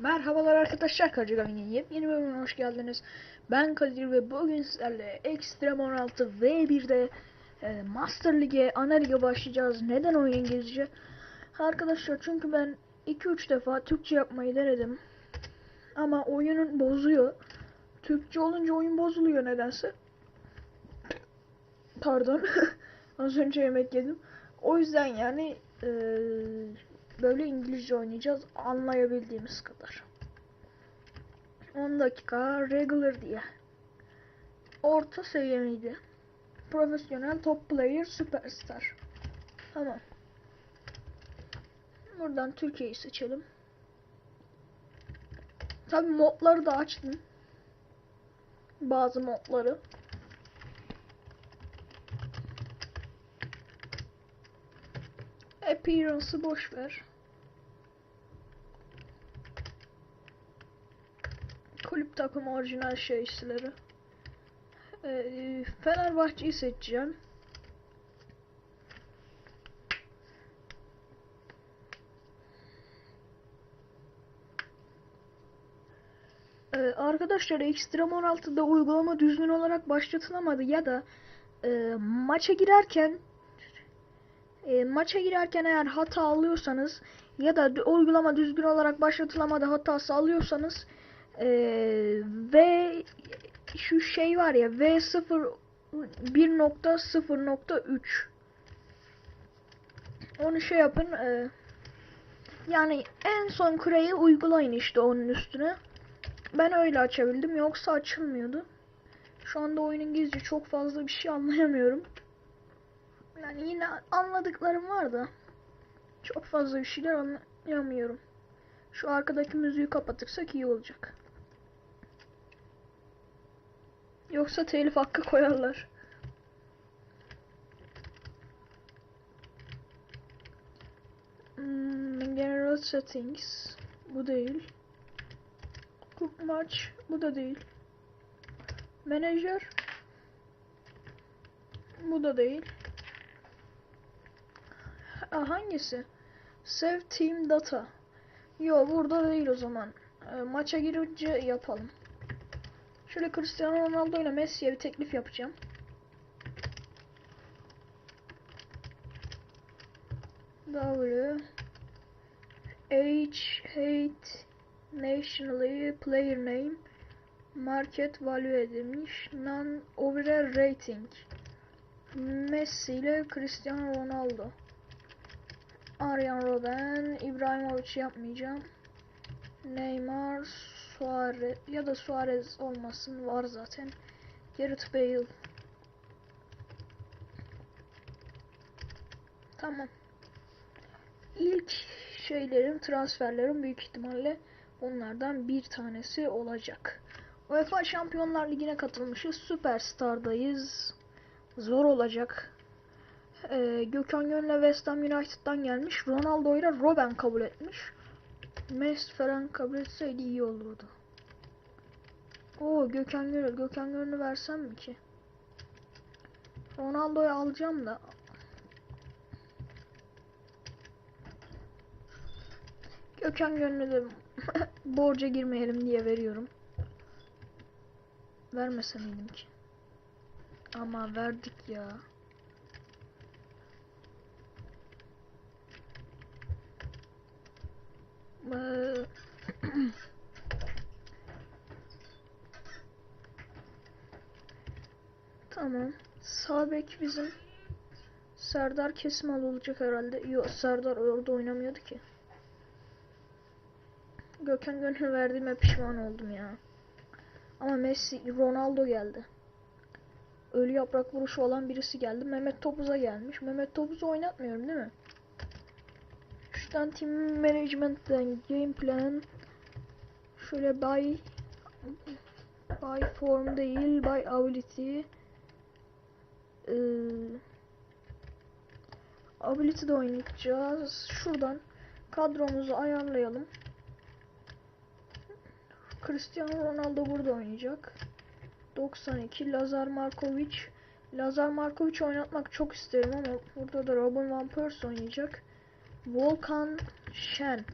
Merhabalar arkadaşlar Kadir Gaming'in yepyeni bölümüne hoş geldiniz. Ben Kadir ve bugün sizlerle Extreme 16 V1'de e, Master Lig'e, ana lige başlayacağız. Neden oyun İngilizce? Arkadaşlar çünkü ben 2-3 defa Türkçe yapmayı denedim. Ama oyunun bozuyor. Türkçe olunca oyun bozuluyor nedense. Pardon. Az önce yemek yedim. O yüzden yani e, böyle İngilizce oynayacağız anlayabildiğimiz kadar. 10 dakika regular diye. Orta seviye miydi? Profesyonel top player superstar. Tamam. Buradan Türkiye'yi seçelim. Tabi modları da açtım. Bazı modları. Appearance'ı boş ver. Kulüp takım orijinal şeysleri. Ee, Fenerbahçe'yi seçeceğim. Ee, arkadaşlar Extreme 16'da uygulama düzgün olarak başlatılamadı ya da e, maça girerken e, maça girerken eğer hata alıyorsanız ya da uygulama düzgün olarak başlatılamadı hatası alıyorsanız e, ve şu şey var ya V0 1.0.3 onu şey yapın e, yani en son kureyi uygulayın işte onun üstüne ben öyle açabildim yoksa açılmıyordu şu anda oyun İngilizce çok fazla bir şey anlayamıyorum yani yine anladıklarım var da çok fazla bir şeyler anlayamıyorum. Şu arkadaki müziği kapatırsak iyi olacak. Yoksa telif hakkı koyarlar. Hmm, general settings. Bu değil. Cook maç. Bu da değil. Manager. Bu da değil. Aa, hangisi? Save Team Data. Yo burada değil o zaman. E, maça girince yapalım. Şöyle Cristiano Ronaldo ile Messi'ye bir teklif yapacağım. W H Hate Nationally Player Name Market Value edilmiş Non Overall Rating Messi ile Cristiano Ronaldo Aryan Robben, İbrahimovic yapmayacağım. Neymar, Suarez ya da Suarez olmasın var zaten. Gareth Bale. Tamam. İlk şeylerim, transferlerim büyük ihtimalle onlardan bir tanesi olacak. UEFA Şampiyonlar Ligi'ne katılmışız. Süperstar'dayız. Zor olacak. Ee, Gökhan Gönül'e West Ham United'dan gelmiş. Ronaldo'yla Robben kabul etmiş. Messi falan kabul etseydi iyi olurdu. Oo Gökhan Gönül. Gökhan Gönül'ü versem mi ki? Ronaldo'yu alacağım da. Gökhan Gönül'ü borca girmeyelim diye veriyorum. Vermese miydim ki? Ama verdik ya. Tamam. Sağ bek bizim Serdar Kesmal olacak herhalde. Yok Serdar orada oynamıyordu ki. Gökhan Gönül verdiğime pişman oldum ya. Ama Messi, Ronaldo geldi. Ölü yaprak vuruşu olan birisi geldi. Mehmet Topuz'a gelmiş. Mehmet Topuz'u oynatmıyorum değil mi? Şuradan team management'ten game plan şöyle by by form değil by ability ee, ability de oynayacağız. Şuradan kadromuzu ayarlayalım. Cristiano Ronaldo burada oynayacak. 92 Lazar Markovic Lazar Markovic oynatmak çok isterim ama burada da Robin Van Persie oynayacak. Volkan Şen.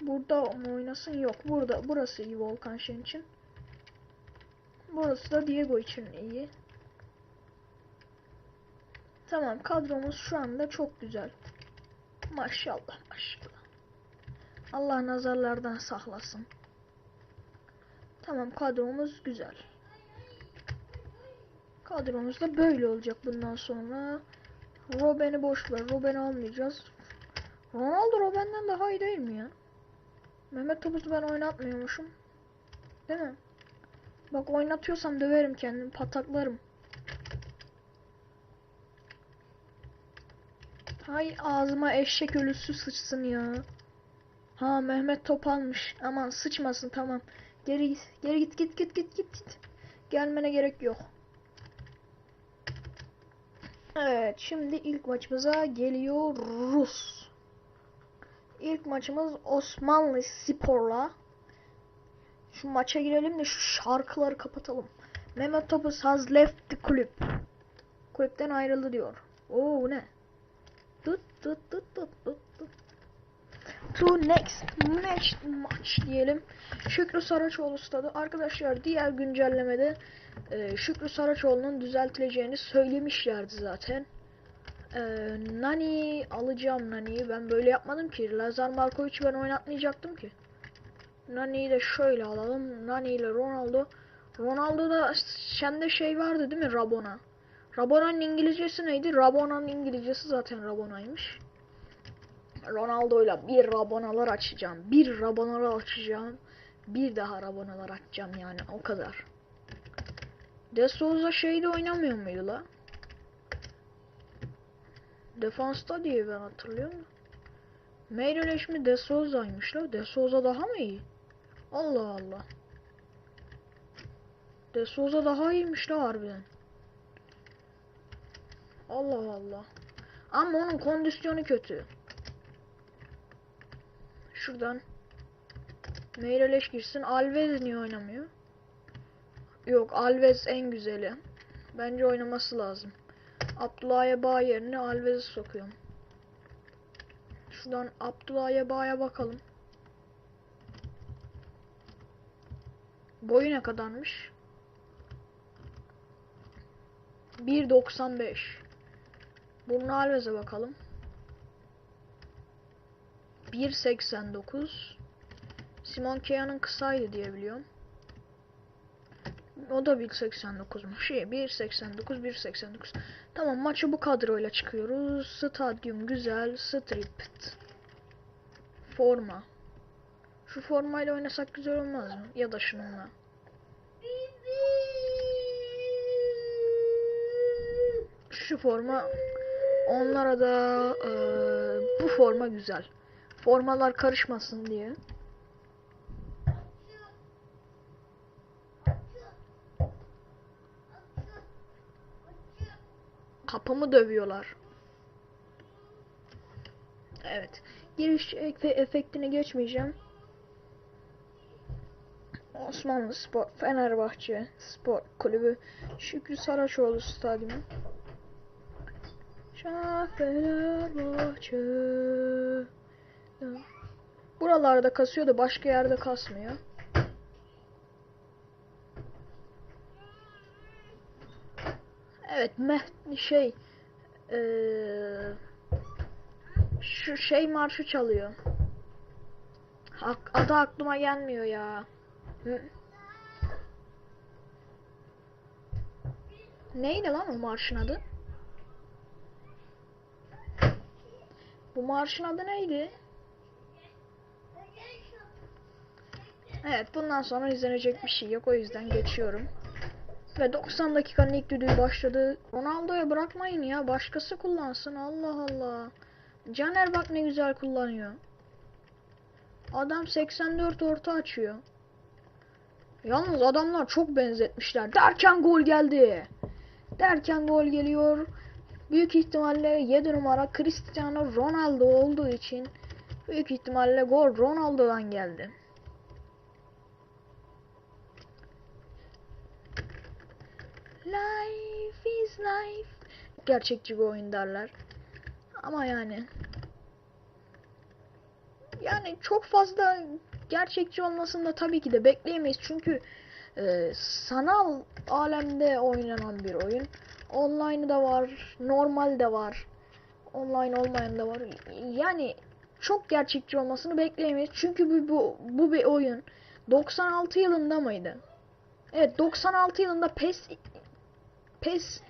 Burada mı oynasın? Yok. Burada. Burası iyi Volkan Şen için. Burası da Diego için iyi. Tamam kadromuz şu anda çok güzel. Maşallah maşallah. Allah nazarlardan saklasın. Tamam kadromuz güzel. Kadromuz da böyle olacak bundan sonra. Robben'i boş ver. Robben'i almayacağız. Ronaldo Robben'den daha iyi değil mi ya? Mehmet Topuz'u ben oynatmıyormuşum. Değil mi? Bak oynatıyorsam döverim kendimi. Pataklarım. Hay ağzıma eşek ölüsü sıçsın ya. Ha Mehmet top almış. Aman sıçmasın tamam. Geri git. Geri git git git git git git. Gelmene gerek yok. Evet şimdi ilk maçımıza geliyoruz. İlk maçımız Osmanlı Spor'la. Şu maça girelim de şu şarkıları kapatalım. Mehmet Topuz has left the kulüp. Kulüpten ayrıldı diyor. Oo ne? To next match maç diyelim. Şükrü Saraçoğlu stadı. Arkadaşlar diğer güncellemede e, Şükrü Saraçoğlu'nun düzeltileceğini söylemişlerdi zaten. E, Nani alacağım Nani'yi. Ben böyle yapmadım ki. Lazar Markovic'i ben oynatmayacaktım ki. Nani'yi de şöyle alalım. Nani ile Ronaldo. Ronaldo'da sende şey vardı değil mi Rabona? Rabona'nın İngilizcesi neydi? Rabona'nın İngilizcesi zaten Rabona'ymış. Ronaldo'yla bir Rabonalar açacağım. Bir Rabonalar açacağım. Bir daha Rabonalar açacağım yani o kadar. De Souza şeyde oynamıyor muydu la? Defansta diye ben hatırlıyorum. Mi De Souza'ymış la? De Souza daha mı iyi? Allah Allah. De Souza daha iyiymiş la harbiden. Allah Allah. Ama onun kondisyonu kötü. Şuradan Meireles girsin. Alves niye oynamıyor? Yok Alves en güzeli. Bence oynaması lazım. Abdullah Yaba yerine Alves'i sokuyorum. Şuradan Abdullah Yaba'ya bakalım. Boyu ne kadarmış? 1.95 Burnu Alves'e bakalım. 1.89 Simon Kea'nın kısaydı diye biliyorum. O da 1.89'muş. Şey 1.89 1.89. Tamam maçı bu kadroyla çıkıyoruz. Stadyum güzel. Stripped. Forma. Şu formayla oynasak güzel olmaz mı? Ya da şununla. Şu forma onlara da eee, bu forma güzel. Formalar karışmasın diye. Kapımı dövüyorlar. Evet. Giriş efe- efektine geçmeyeceğim. Osmanlı Spor, Fenerbahçe Spor Kulübü, Şükrü Saraçoğlu Stadyumu. Şah Fenerbahçe. Buralarda kasıyor da başka yerde kasmıyor. Evet, meh şey eee, şu şey marşı çalıyor. Adı aklıma gelmiyor ya. Hı. Neydi lan o marşın adı? Bu marşın adı neydi? Evet bundan sonra izlenecek bir şey yok o yüzden geçiyorum. Ve 90 dakikanın ilk düdüğü başladı. Ronaldo'ya bırakmayın ya başkası kullansın Allah Allah. Caner bak ne güzel kullanıyor. Adam 84 orta açıyor. Yalnız adamlar çok benzetmişler. Derken gol geldi. Derken gol geliyor. Büyük ihtimalle 7 numara Cristiano Ronaldo olduğu için büyük ihtimalle gol Ronaldo'dan geldi. Life is life. Gerçekçi bir oyun derler. Ama yani yani çok fazla gerçekçi olmasını da tabii ki de bekleyemeyiz. Çünkü e, sanal alemde oynanan bir oyun. Online da var, normal de var. Online olmayan da var. Yani çok gerçekçi olmasını bekleyemeyiz. Çünkü bu, bu, bu bir oyun. 96 yılında mıydı? Evet 96 yılında PES PES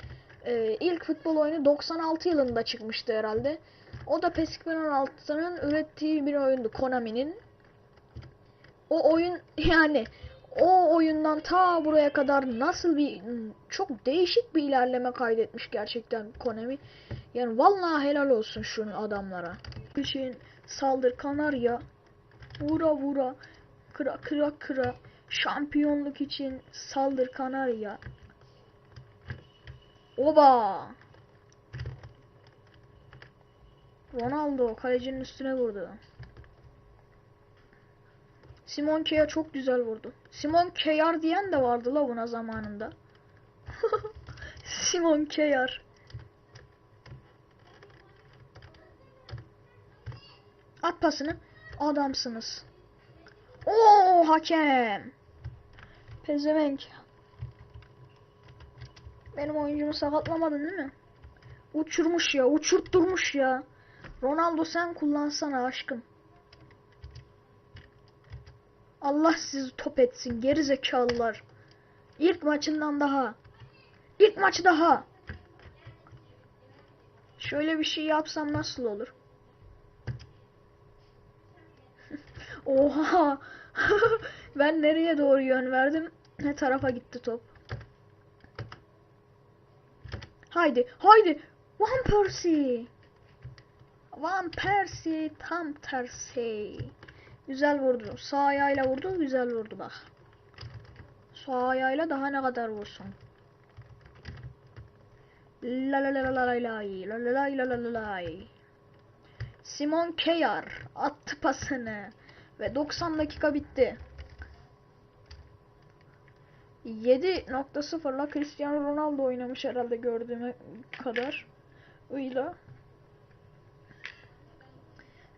e, ilk futbol oyunu 96 yılında çıkmıştı herhalde. O da PES 2016'nın ürettiği bir oyundu Konami'nin. O oyun yani o oyundan ta buraya kadar nasıl bir çok değişik bir ilerleme kaydetmiş gerçekten Konami. Yani vallahi helal olsun şu adamlara. için saldır Kanarya vura vura kıra kıra kıra şampiyonluk için saldır Kanarya. Oba! Ronaldo kalecinin üstüne vurdu. Simon Kjær çok güzel vurdu. Simon Kjær diyen de vardı la buna zamanında. Simon Kjær. At pasını. Adamsınız. Oo hakem. Pezevenk. Benim oyuncumu sakatlamadın değil mi? Uçurmuş ya, uçurtturmuş ya. Ronaldo sen kullansana aşkım. Allah sizi top etsin geri zekalılar. İlk maçından daha. İlk maçı daha. Şöyle bir şey yapsam nasıl olur? Oha. ben nereye doğru yön verdim? Ne tarafa gitti top? Haydi, haydi. Van Persie. Van Persie tam tersi. Güzel vurdu. Sağ ayağıyla vurdu. Güzel vurdu bak. Sağ ayağıyla daha ne kadar vursun. La la la la la la la la la la la Simon Kjær attı pasını ve 90 dakika bitti. 7.0'la Cristiano Ronaldo oynamış herhalde gördüğüme kadar. Uyla.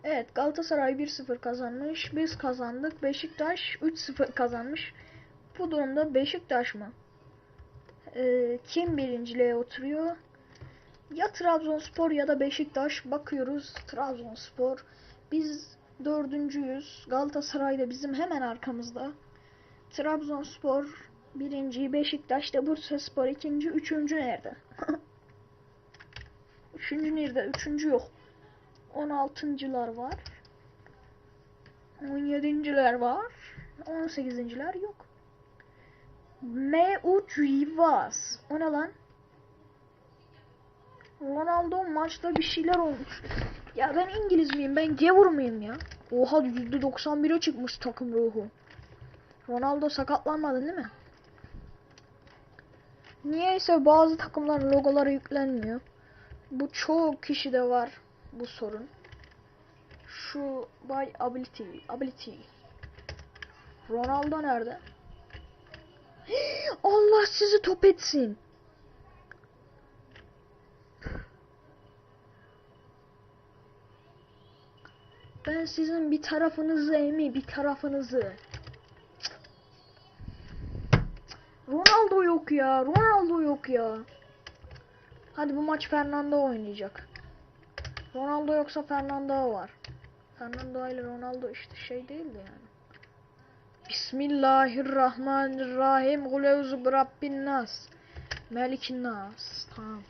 Evet Galatasaray 1-0 kazanmış. Biz kazandık. Beşiktaş 3-0 kazanmış. Bu durumda Beşiktaş mı? Ee, kim birinciliğe oturuyor? Ya Trabzonspor ya da Beşiktaş. Bakıyoruz Trabzonspor. Biz dördüncüyüz. Galatasaray da bizim hemen arkamızda. Trabzonspor birinci, Beşiktaş da Bursaspor ikinci, üçüncü nerede? üçüncü nerede? Üçüncü yok. 16.lar var. 17.ler var. 18.ler yok. M.U. Rivas. O ne lan? Ronaldo maçta bir şeyler olmuş. Ya ben İngiliz miyim? Ben gevur muyum ya? Oha %91'e çıkmış takım ruhu. Ronaldo sakatlanmadı değil mi? Niyeyse bazı takımların logoları yüklenmiyor. Bu çoğu kişide var bu sorun. Şu by ability, ability. Ronaldo nerede? Allah sizi top etsin. Ben sizin bir tarafınızı emi, bir tarafınızı. Ronaldo yok ya. Ronaldo yok ya. Hadi bu maç Fernando oynayacak. Ronaldo yoksa Fernando var. Fernando ile Ronaldo işte şey değildi yani. Bismillahirrahmanirrahim. Kul euzu birabbin nas. Melikin nas. Tamam.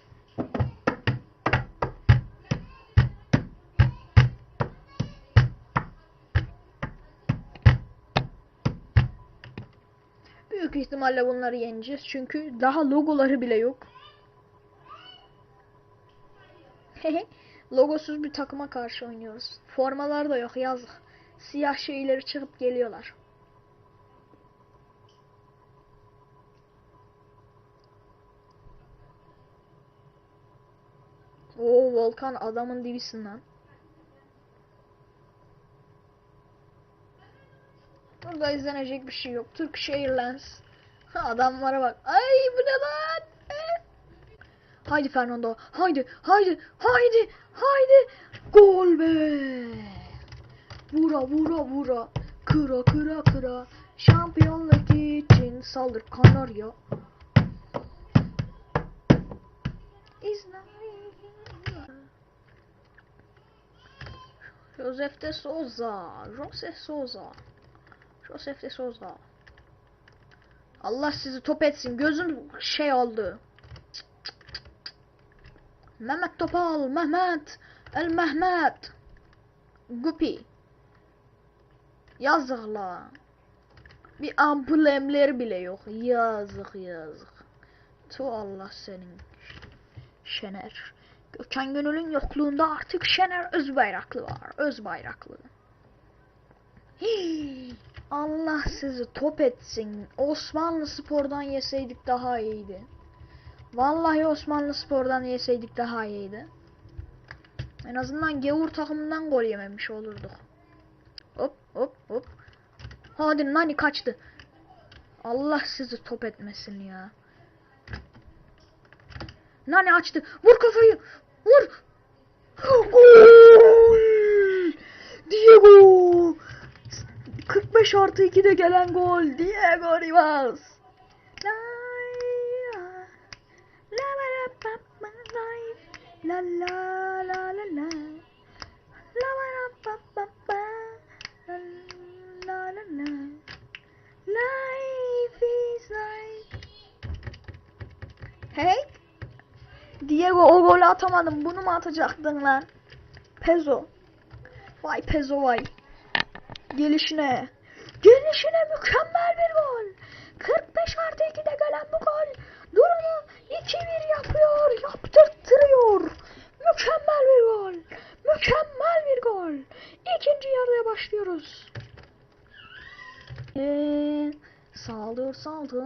Büyük ihtimalle bunları yeneceğiz. Çünkü daha logoları bile yok. Logosuz bir takıma karşı oynuyoruz. Formalar da yok yazık. Siyah şeyleri çıkıp geliyorlar. Oo Volkan adamın dibisin lan. Burada izlenecek bir şey yok. Turkish Airlines. Adamlara bak. Ay bu ne lan? Haydi Fernando. Haydi. Haydi. Haydi. Haydi. Gol be. Vura vura vura. Kıra kıra kıra. Şampiyonluk için saldır Kanarya. Josef de Souza. Josef Souza. Josef de Souza. Allah sizi top etsin. Gözüm şey oldu. Mehmet Topal. Mehmet. El Mehmet. Gupi. Yazık la. Bir amblemleri bile yok. Yazık yazık. Tu Allah senin. Şener. Gökhan Gönül'ün yokluğunda artık Şener Özbayraklı var. Özbayraklı. Hii, Allah sizi top etsin. Osmanlı Spor'dan yeseydik daha iyiydi. Vallahi Osmanlı Spor'dan yeseydik daha iyiydi. En azından gavur takımından gol yememiş olurduk. Hop hop hop. Hadi Nani kaçtı. Allah sizi top etmesin ya. Nani açtı. Vur kafayı. Vur. Gol. Diego. 45 artı 2'de gelen gol. Diego Rivas. La la la la pa pa la la la la la la la pa pa pa la la la la Life is life. Hey. Diego o golü atamadım. Bunu mu atacaktın lan? Pezo. Vay Pezo vay. Gelişine. Gelişine mükemmel bir gol. 45 artı 2'de gelen bu gol. Durumu 2-1 yapıyor. Yaptırtırıyor. Mükemmel bir gol. Mükemmel bir gol. İkinci yarıya başlıyoruz. Ee, saldır saldır.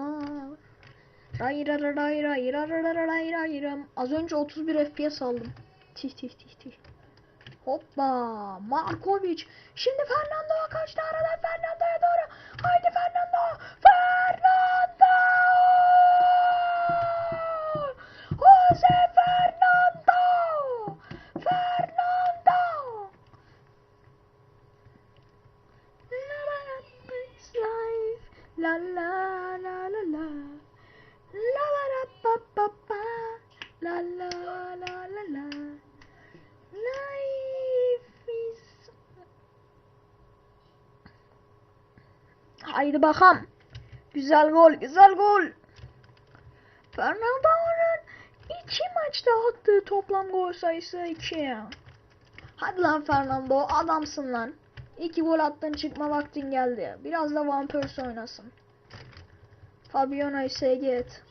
Ray ray ray ray ray ray ray ray ray. Az önce 31 FPS aldım. Tih tih tih tih. Hoppa. Markovic. Şimdi Fernando kaçtı aradan Fernando'ya doğru. Haydi Fernando. Fernando. Jose Fernando. Fernando. La la la la la. La la la pa pa pa. La la la la la. Life is... Haydi bakalım. Güzel gol, güzel gol. Fernando'nun maçta attığı toplam gol sayısı 2. Hadi lan Fernando, adamsın lan. İki gol attın çıkma vaktin geldi. Biraz da Van Persie oynasın. Fabiano'yu SG et.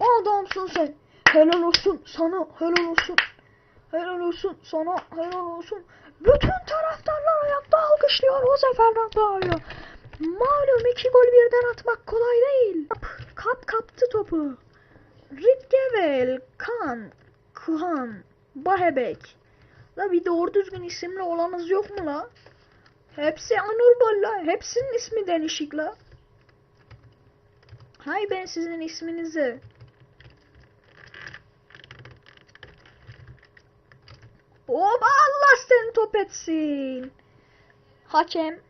Adamsın sen. Helal olsun sana. Helal olsun. Helal olsun sana. Helal olsun. Bütün taraftarlar ayakta alkışlıyor Jose Fernando'yu. Malum iki gol birden atmak kolay değil. Kap kaptı topu. Ritgevel, Kan, Kuhan, Bahebek. La bir doğru düzgün isimli olanınız yok mu la? Hepsi anormal la. Hepsinin ismi değişik la. Hay ben sizin isminizi. Oba Allah seni top etsin. Hakem.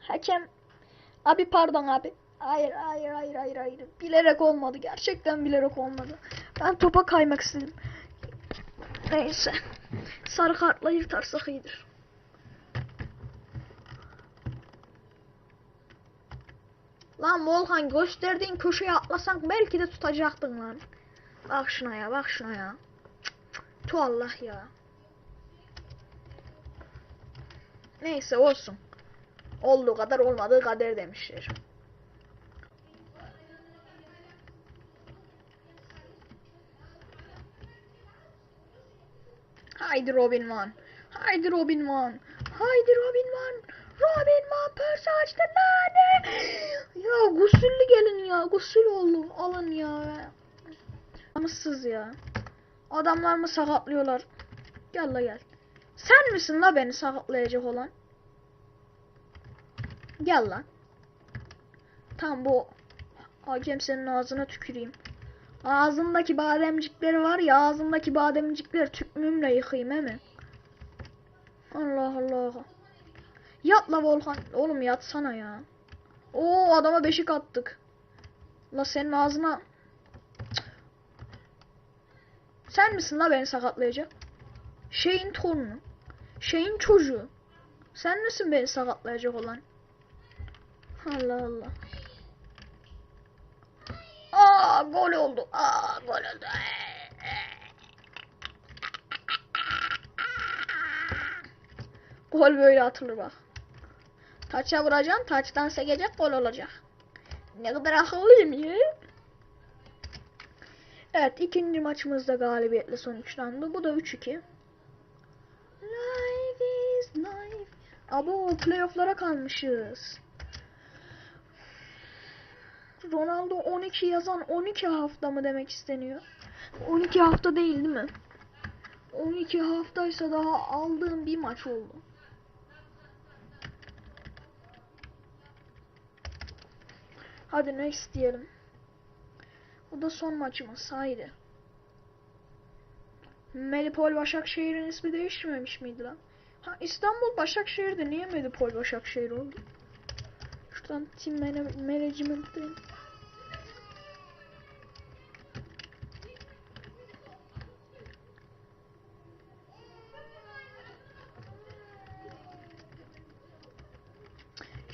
Hakem. Abi pardon abi. Hayır hayır hayır hayır hayır. Bilerek olmadı. Gerçekten bilerek olmadı. Ben topa kaymak istedim. Neyse. Sarı kartla yırtarsak iyidir. Lan Volkan gösterdiğin köşeye atlasan belki de tutacaktın lan. Bak şuna ya bak şuna ya. Tu Allah ya. Neyse olsun. Olduğu kadar olmadığı kader demişler. Haydi Robin Van. Haydi Robin Van. Haydi Robin Van. Robin Van pörse açtı. Nane. Ya gusüllü gelin ya. Gusül oldu. Alın ya. Namussuz ya. Adamlar mı sakatlıyorlar? Gel la gel. Sen misin la beni sakatlayacak olan? Gel lan. Tam bu hakem senin ağzına tüküreyim. Ağzındaki bademcikleri var ya ağzındaki bademcikleri tükmümle yıkayayım he mi? Allah Allah. Yat la Volkan. Oğlum yatsana ya. Oo adama beşik attık. La senin ağzına. Sen misin la beni sakatlayacak? Şeyin torunu. Şeyin çocuğu. Sen misin beni sakatlayacak olan? Allah Allah. Aa gol oldu. Aa gol oldu. Gol böyle atılır bak. Taça vuracaksın, taçtan sekecek, gol olacak. Ne kadar akıllıyım ya. Evet, ikinci maçımız da galibiyetle sonuçlandı. Bu da 3-2. Life is life. Abo, playoff'lara kalmışız. Ronaldo 12 yazan 12 hafta mı demek isteniyor? 12 hafta değil değil mi? 12 haftaysa daha aldığım bir maç oldu. Hadi next diyelim. Bu da son maçımız. Haydi. Melipol Başakşehir'in ismi değişmemiş miydi lan? Ha İstanbul Başakşehir'de niye Melipol Başakşehir oldu? Şuradan team mana-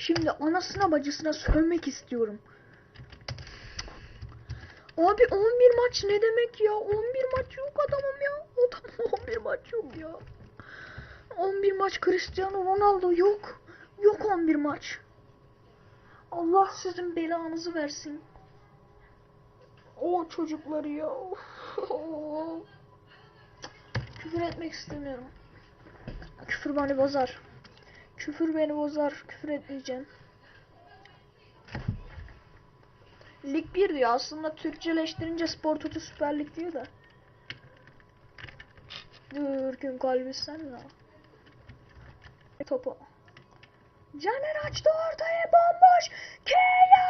Şimdi anasına bacısına sövmek istiyorum. Abi 11 maç ne demek ya? 11 maç yok adamım ya. Adamım 11 maç yok ya. 11 maç Cristiano Ronaldo yok. Yok 11 maç. Allah sizin belanızı versin. O çocukları ya. Küfür etmek istemiyorum. Küfür beni bozar. Küfür beni bozar. Küfür etmeyeceğim. Lig 1 diyor. Aslında Türkçeleştirince Spor Toto Süper Lig diyor da. Türk'ün kalbi sen ya. E, topu. Caner açtı ortaya bomboş. Keya!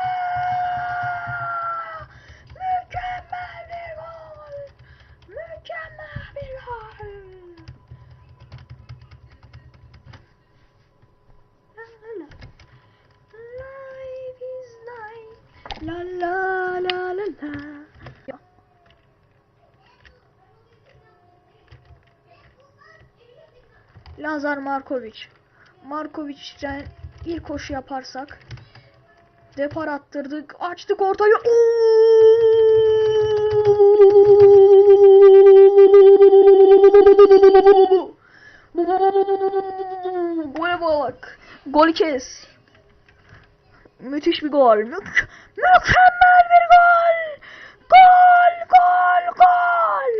Mükemmel bir gol. Mükemmel bir gol. La la la. Life is life. La la la la la. Ya. Lazar Markovic. Markovic'ten ilk koşu yaparsak depar attırdık. Açtık ortayı. Gole bak. Gol kes. Müthiş bir gol. Mük mükemmel bir gol. Gol, gol, gol.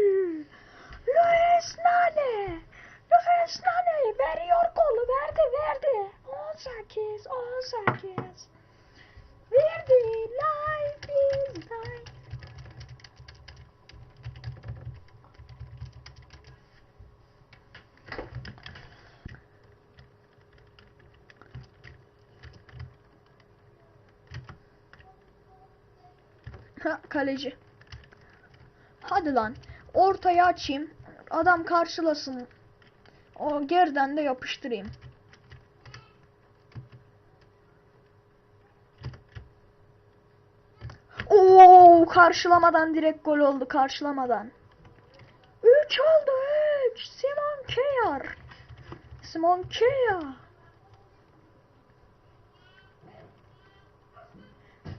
Luis Nane. Luis Nane veriyor golü. Verdi, verdi. 18, 18. Verdi. Life is life. Ha, kaleci. Hadi lan. Ortaya açayım. Adam karşılasın. O geriden de yapıştırayım. Oo, karşılamadan direkt gol oldu karşılamadan. 3 oldu 3. Simon Kjær. Simon Kjær.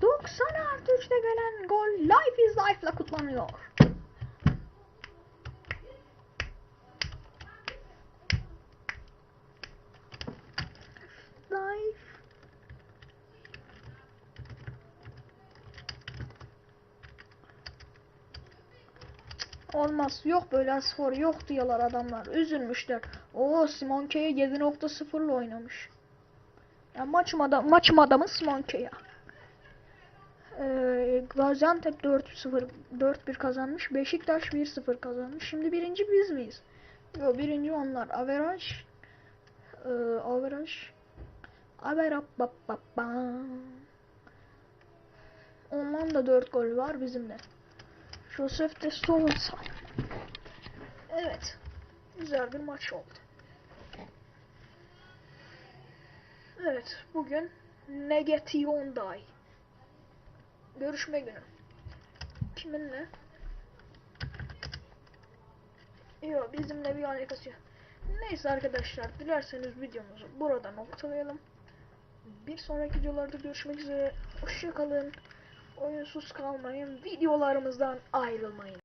90 artı 3'te gelen gol Life is Life'la kutlanıyor. Life. Olmaz. Yok böyle skor yok diyorlar adamlar. Üzülmüşler. Oo Simon Kjær 7.0 ile oynamış. Ya maçım adam maçım adamı Simon Kjær. Ee, Gaziantep 4-0 4-1 kazanmış. Beşiktaş 1-0 kazanmış. Şimdi birinci biz miyiz? Yo birinci onlar. Averaj ee, averaj Averapapapa. Ondan da 4 gol var bizim Josef de Sousa. Evet. Güzel bir maç oldu. Evet, bugün Negation Day. Görüşme günü. Kiminle? Yok, bizimle bir alakası yok. Neyse arkadaşlar, dilerseniz videomuzu burada noktalayalım. Bir sonraki videolarda görüşmek üzere. Hoşçakalın. Oyunsuz kalmayın. Videolarımızdan ayrılmayın.